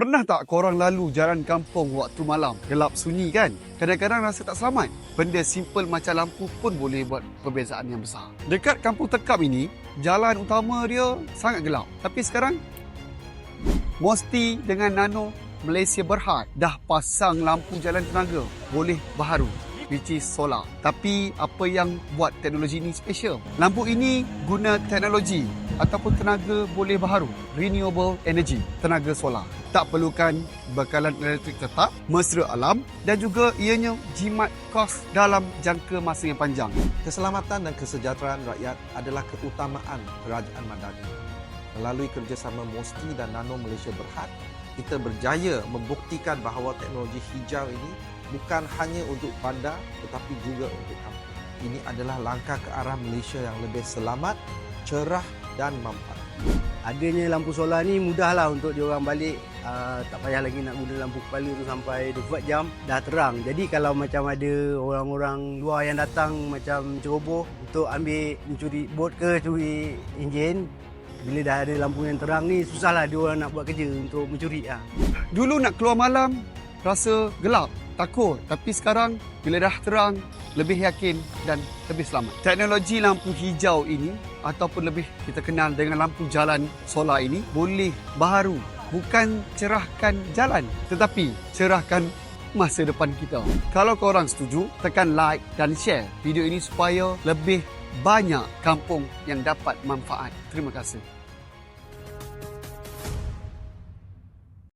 Pernah tak korang lalu jalan kampung waktu malam? Gelap sunyi kan? Kadang-kadang rasa tak selamat. Benda simple macam lampu pun boleh buat perbezaan yang besar. Dekat kampung Tekap ini, jalan utama dia sangat gelap. Tapi sekarang, Mosti dengan Nano Malaysia Berhad dah pasang lampu jalan tenaga. Boleh baharu which is solar. Tapi apa yang buat teknologi ini special? Lampu ini guna teknologi ataupun tenaga boleh baharu, renewable energy, tenaga solar. Tak perlukan bekalan elektrik tetap, mesra alam dan juga ianya jimat kos dalam jangka masa yang panjang. Keselamatan dan kesejahteraan rakyat adalah keutamaan Kerajaan Madani. Melalui kerjasama Mosti dan Nano Malaysia Berhad, kita berjaya membuktikan bahawa teknologi hijau ini bukan hanya untuk bandar tetapi juga untuk kampung. Ini adalah langkah ke arah Malaysia yang lebih selamat, cerah dan mampat. Adanya lampu solar ni mudahlah untuk diorang balik uh, tak payah lagi nak guna lampu kepala tu sampai 24 jam dah terang. Jadi kalau macam ada orang-orang luar yang datang macam ceroboh untuk ambil mencuri bot ke curi enjin bila dah ada lampu yang terang ni susahlah diorang nak buat kerja untuk mencuri ah. Dulu nak keluar malam rasa gelap, takut. Tapi sekarang bila dah terang, lebih yakin dan lebih selamat. Teknologi lampu hijau ini ataupun lebih kita kenal dengan lampu jalan solar ini boleh baharu. Bukan cerahkan jalan tetapi cerahkan masa depan kita. Kalau korang setuju, tekan like dan share video ini supaya lebih banyak kampung yang dapat manfaat. Terima kasih.